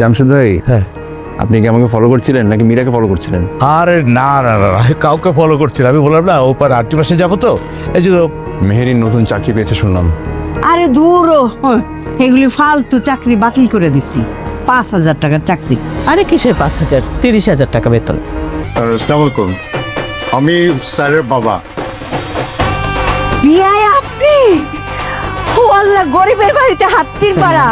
জামশেদ ভাই হ্যাঁ। আপনি কি আমাকে ফলো করছিলেন নাকি মীরাকে ফলো করছিলেন? আরে না না না না, কাউকে ফলো করছি না আমি বললাম না ও পার আটটি মাসে যাব তো। এই যে মেহেরির নতুন চাকরি পেয়েছে শুনলাম। আরে দূর ও, হ্যাঁ, এগুলি ফালতু চাকরি বাতিল করে দিছি পাঁচ হাজার টাকার চাকরি। আরে কিসের পাঁচ হাজার? তিরিশ হাজার টাকা বেতন। আসসালামু আলাইকুম আমি স্যারের বাবা। বিয়ায় আপনি? ও আল্লাহ গরিবের বাড়িতে হাত্তির পাড়া।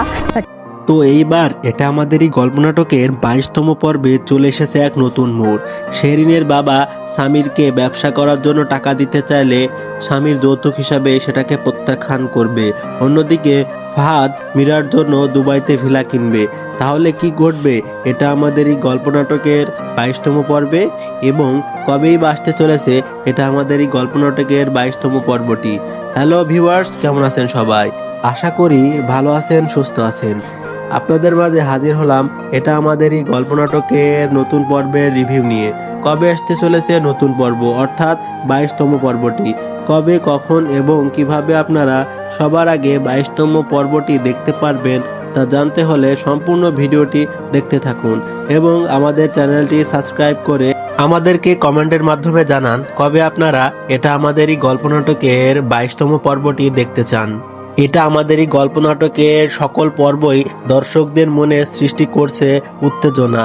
তো এইবার এটা আমাদের এই গল্প নাটকের বাইশতম পর্বে চলে এসেছে এক নতুন মোড়। শেরিনের বাবা স্বামীরকে ব্যবসা করার জন্য টাকা দিতে চাইলে স্বামীর যৌতুক হিসাবে সেটাকে প্রত্যাখ্যান করবে। অন্যদিকে ফাহাদ, মীরার জন্য দুবাইতে ভিলা কিনবে। তাহলে কি ঘটবে? এটা আমাদের এই গল্প নাটকের বাইশতম পর্বে এবং কবেই বা আসতে চলেছে এটা আমাদের এই গল্প নাটকের বাইশতম পর্বটি। হ্যালো ভিউয়ার্স, কেমন আছেন সবাই? আশা করি ভালো আছেন, সুস্থ আছেন। আপনাদের মাঝে হাজির হলাম এটা আমাদের এই গল্প নাটকের নতুন পর্বের রিভিউ নিয়ে। কবে আসতে চলেছে নতুন পর্ব, অর্থাৎ বাইশতম পর্বটি? কবে, কখন এবং কীভাবে আপনারা সবার আগে বাইশতম পর্বটি দেখতে পারবেন তা জানতে হলে সম্পূর্ণ ভিডিওটি দেখতে থাকুন এবং আমাদের চ্যানেলটি সাবস্ক্রাইব করে আমাদেরকে কমেন্টের মাধ্যমে জানান কবে আপনারা এটা আমাদের এই গল্প নাটকের বাইশতম পর্বটি দেখতে চান। এটা আমাদের এই গল্প নাটকের সকল পর্বই দর্শকদের মনে সৃষ্টি করছে উত্তেজনা।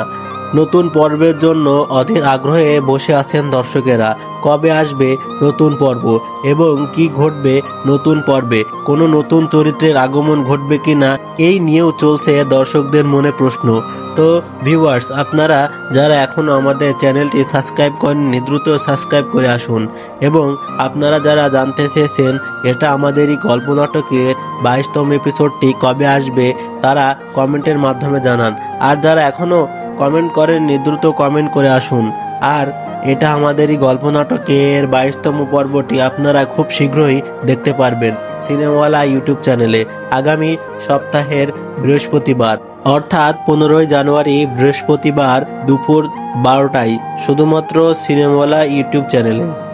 নতুন পর্বের জন্য অধীর আগ্রহে বসে আছেন দর্শকেরা। কবে আসবে নতুন পর্ব এবং কি ঘটবে নতুন পর্বে? কোনো নতুন চরিত্রের আগমন ঘটবে কিনা এই নিয়েও চলছে দর্শকদের মনে প্রশ্ন। তো ভিউয়ার্স আপনারা যারা এখনও আমাদের চ্যানেলটি সাবস্ক্রাইব করেননি, দ্রুত সাবস্ক্রাইব করে আসুন এবং আপনারা যারা জানতে চেয়েছেন এটা আমাদেরই গল্প নাটকের বাইশতম এপিসোডটি কবে আসবে, তারা কমেন্টের মাধ্যমে জানান। আর যারা এখনও কমেন্ট করেন দ্রুত কমেন্ট করে আসুন। আর এটা আমাদেরই গল্প নাটকের বাইশতম পর্বটি আপনারা খুব শীঘ্রই দেখতে পারবেন সিনেমাওয়ালা ইউটিউব চ্যানেলে আগামী সপ্তাহের বৃহস্পতিবার। অর্থাৎ পনেরোই জানুয়ারি বৃহস্পতিবার দুপুর বারোটায়, শুধুমাত্র সিনেমাওয়ালা ইউটিউব চ্যানেলে।